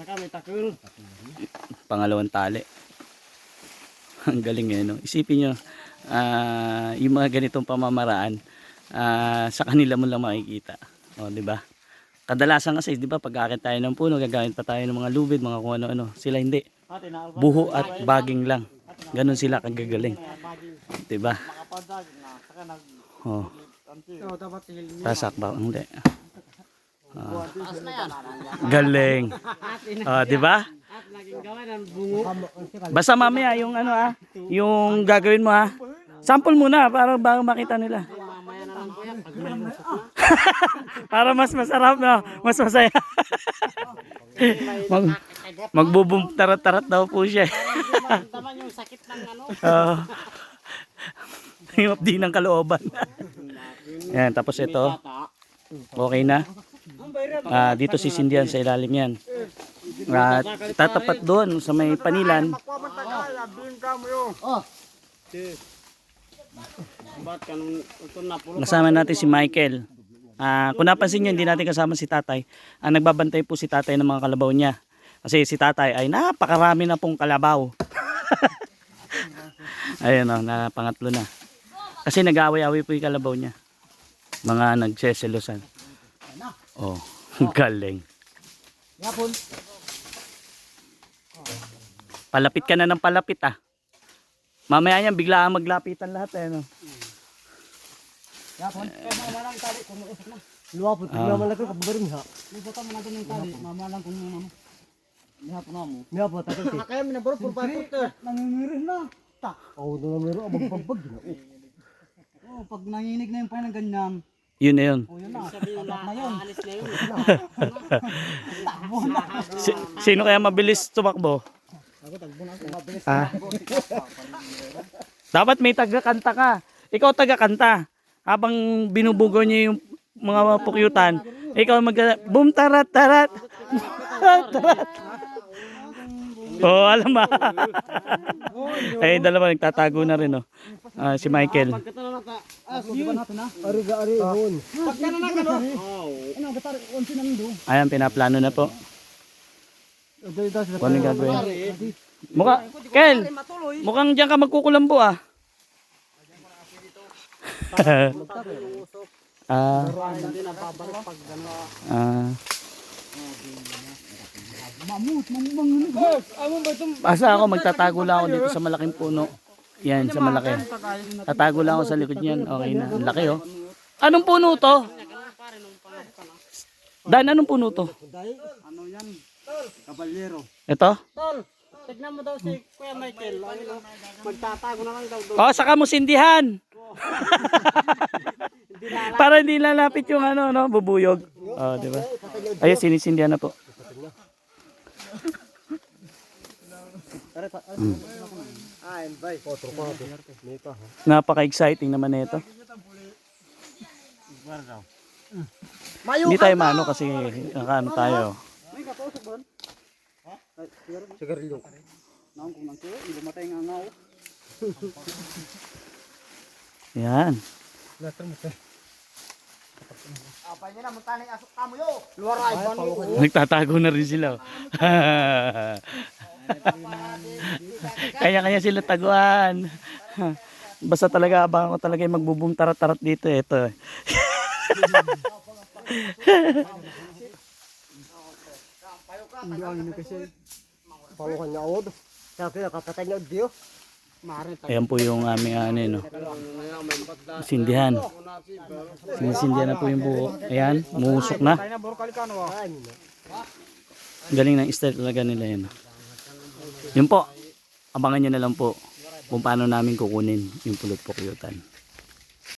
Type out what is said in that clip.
Saka may takil. pangalawang tali. Ang galing eh, no? Isipin nyo, ah, yung mga ganitong pamamaraan, ah, sa kanila mo lang makikita. O, di ba? Kadalasan kasi, di ba, pag akit tayo ng puno, gagamit pa tayo ng mga lubid, mga kung ano-ano. Sila hindi. Buho at baging lang. Ganon sila kagagaling. Di ba? Oh, anti. Oo, dapat tingil niya. tasak ba? Hindi. Taas na yan. Galing. Oh, di ba? Basta mamaya yung ano ah, yung gagawin mo ah. Sample muna para bago makita nila. Para mas masarap no, mas masaya. Mag, magbubum tarat-tarat daw po siya. Tama yung sakit ng ano. Oo. yung di ng kalooban. Yan, tapos ito, okay na. Ah, dito sisindihan sa ilalim yan. At tatapat doon sa may panilan. Oh. Kasama natin si Michael. Ah, kung napansin niyo, hindi natin kasama si tatay. Ang nagbabantay po si tatay ng mga kalabaw niya. Kasi si tatay ay napakarami na pong kalabaw. Ayun o, na pangatlo na. Kasi nag-away-away po yung kalabaw niya. Mga nagseselosan. Oh, galing. Yapon. Palapit ka na ng palapit ah. Mamaya yan, bigla ang maglapitan lahat eh. No? Yapon. Kaya mama lang tali kung usok na. Luwa po, tingnan mo lang ko kababarin ha. Liputan mo natin yung tali. Mama lang kung ano. Lihapon na mo. Niya po, takot eh. Kaya mo na bro, puro patot eh. Nangingirin na. Ta. Oo, na meron abang pagbag na. Oh, pag nanginig na yung pain ng ganyan. Yun na yun. Oh, yun na. Na, yun. Alis na yun. Si- sino kaya mabilis tumakbo? Ako, tagbo na ako. Mabilis. Ah. Dapat may taga-kanta ka. Ikaw taga-kanta. Habang binubugaw niya yung mga pukyutan, ikaw mag boom tarat tarat. tarat. Oh, alam ba? Ay, dalawa nagtatago na rin oh. Ah, si Michael. Ayan, pinaplano na po. Kung anong gagawin. Mukha, Kel, mukhang diyan ka magkukulambo ah. ah, ah. Mamut, mamut, mamut. Itong Basta ako magtatago lang ako dito sa malaking puno. Yan, sa malaki. Tatago lang ako sa likod niyan. Okay na. Ang laki oh. Anong puno to? Dan, anong puno to? Ano yan? Kabalyero. Ito? Tol, tignan mo daw si Kuya Michael. Ano, magtatago na lang daw doon. Oh, saka mo sindihan. Para hindi lalapit yung ano, no, bubuyog. Oh, di ba? Ayun, sinisindihan na po. Ay, bay. Otro pa to. May pa ha. Napaka-exciting naman nito. Hindi tayo mano kasi nakaano tayo. Sigarilyo. Naon kung nang tuwa, hindi matay nga. Yan. Later mo sa. Apay niya na, muntanin asok kamo yo. Luwar ay ban ko. Nagtatago na rin sila. oh. Kanya-kanya sila taguan. Basta talaga abang ko talaga yung magbubum tarat-tarat dito. eh. Ito. Hindi ang ini kasi. Paano kanya awod? Sabi na kapatay niya diyo. Marin ta. Ayan po yung aming ano, eh, no. Sindihan. Sinisindihan na po yung buo. Ayan, musok na. Galing ng style talaga nila yun. Yun po. Abangan nyo na lang po kung paano namin kukunin yung pulot pukyutan.